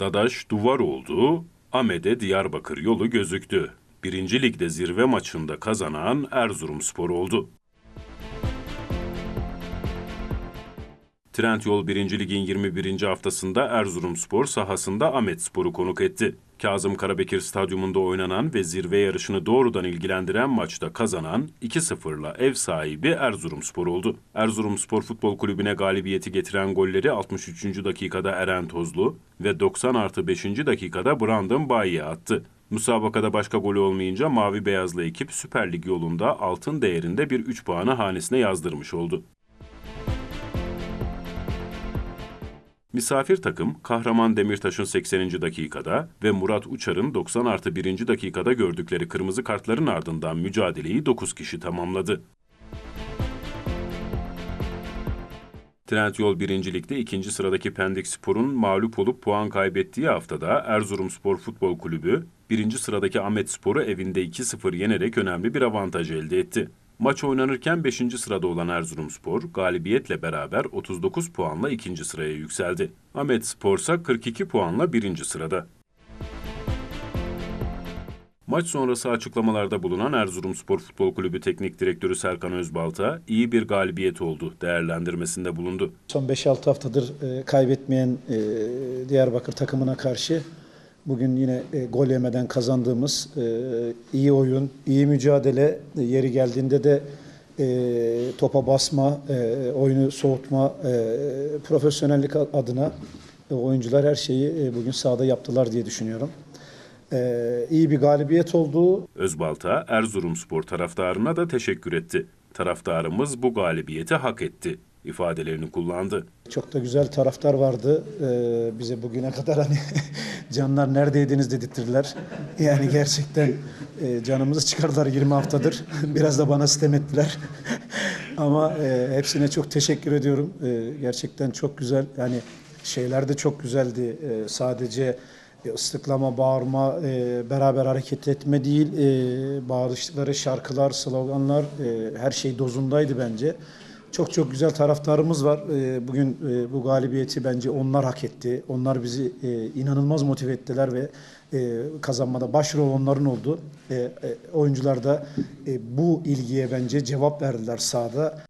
Dadaş duvar oldu, Amede Diyarbakır yolu gözüktü. Birinci ligde zirve maçında kazanan Erzurumspor oldu. Trendyol 1. Lig'in 21. haftasında Erzurumspor sahasında Ahmetspor'u konuk etti. Kazım Karabekir Stadyumunda oynanan ve zirve yarışını doğrudan ilgilendiren maçta kazanan 2-0'la ev sahibi Erzurumspor oldu. Erzurumspor Futbol Kulübü'ne galibiyeti getiren golleri 63. dakikada Eren Tozlu ve 90 artı 5. dakikada Brandon Bayi'ye attı. Müsabakada başka golü olmayınca Mavi Beyazlı ekip Süper Lig yolunda altın değerinde bir 3 puanı hanesine yazdırmış oldu. Misafir takım Kahraman Demirtaş'ın 80. dakikada ve Murat Uçar'ın 90 artı 1. dakikada gördükleri kırmızı kartların ardından mücadeleyi 9 kişi tamamladı. Trendyol 1. Lig'de ikinci sıradaki Pendik Spor'un mağlup olup puan kaybettiği haftada Erzurumspor Futbol Kulübü, birinci sıradaki Ahmet Spor'u evinde 2-0 yenerek önemli bir avantaj elde etti. Maç oynanırken 5. sırada olan Erzurumspor galibiyetle beraber 39 puanla ikinci sıraya yükseldi. Ahmet Spor ise 42 puanla birinci sırada. Maç sonrası açıklamalarda bulunan Erzurumspor Futbol Kulübü Teknik Direktörü Serkan Özbalta, iyi bir galibiyet oldu değerlendirmesinde bulundu. Son 5-6 haftadır e, kaybetmeyen e, Diyarbakır takımına karşı bugün yine e, gol yemeden kazandığımız e, iyi oyun, iyi mücadele, e, yeri geldiğinde de e, topa basma, e, oyunu soğutma, e, profesyonellik adına e, oyuncular her şeyi e, bugün sahada yaptılar diye düşünüyorum. E, iyi bir galibiyet oldu. Özbalta, Erzurumspor taraftarına da teşekkür etti. Taraftarımız bu galibiyeti hak etti ifadelerini kullandı. Çok da güzel taraftar vardı. Ee, bize bugüne kadar hani canlar neredeydiniz dedirttiler. Yani gerçekten e, canımızı çıkardılar 20 haftadır. Biraz da bana sitem ettiler. Ama e, hepsine çok teşekkür ediyorum. E, gerçekten çok güzel. Yani şeyler de çok güzeldi. E, sadece e, ıslıklama, bağırma, e, beraber hareket etme değil, e, bağırışları, şarkılar, sloganlar e, her şey dozundaydı bence. Çok çok güzel taraftarımız var. E, Bugün e, bu galibiyeti bence onlar hak etti. Onlar bizi e, inanılmaz motive ettiler ve e, kazanmada başrol onların oldu. E, Oyuncular da bu ilgiye bence cevap verdiler sahada.